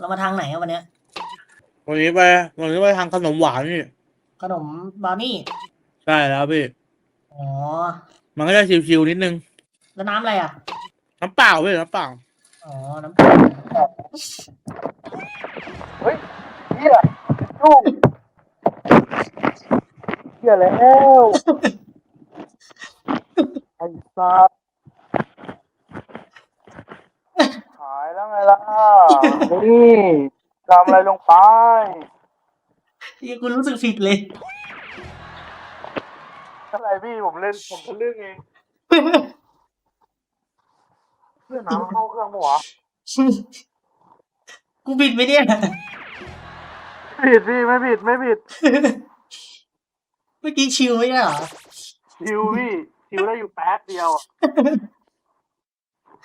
เรามาทางไหนอะวันเนี้ยวันนี้ไปวันนี้ไปทางขนมหวานพี่ขนมบราวนี่ใช่แล้วพี่ อ๋อ มันก็จะชิวๆนิดนึง แล้วน้ำอะไรอะ น้ำเปล่าพี่น้ำเปล่าอ๋อ น้ำเปล่าเฮ้ยเฮียลูกเฮียแล้วไอ้สัสหาย แล้วไงล่ะ นี่ทำอะไรลงไปยังกูรู้สึกผิดเลย อะไรพี่ผมเล่นผมทะลึ่งเองเพื่อนน้ำเข้าเครื่องปะวะกูผิดไหมเนี่ย ผิดพี่ไม่ผิดไม่ผิดเมื่อกี้ชิวไม่ใช่เหรอชิวพี่ชิวได้อยู่แป๊บเดียวอะ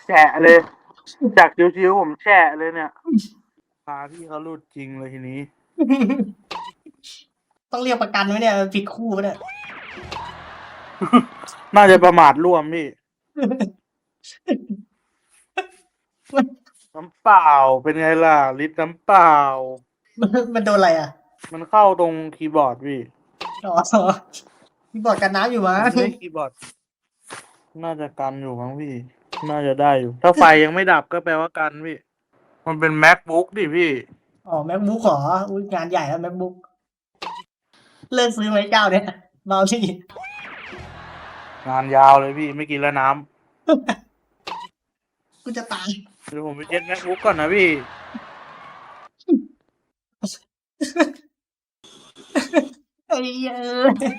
แฉะเลย จากชิวๆผมแฉะเลยเนี่ยพาพี่เขาหลุดจริงเลยทีนี้ ต้องเรียกประกันไหมเนี่ยผิดคู่ปะเนี่ยน่าจะประมาทร่วมพี่น้ำเปล่าเป็นไงล่ะลิตรน้ำเปล่า มันมันโดนอะไรอะมันเข้าตรงคีย์บอร์ดพี่อ๋อมีบอร์ดกันน้ำอยู่มั้งไม่ใช่คีย์บอร์ด น่าจะกันอยู่มั้งพี่ น่าจะได้อยู่ ถ้าไฟยังไม่ดับก็แปลว่ากันพี่ มันเป็น macbook ดิพี่ อ๋อ macbook เหรออุ้ยงานใหญ่แล้ว macbook เลิกซื้อไหมเจ้าเนี่ยเบาที่งานยาวเลยพี่ไม่กินแล้วน้กูจะตายำเดี๋ยวผมไปเช็ด macbook ก่อนนะพี่ ไอ้เหี้ยเอ้ย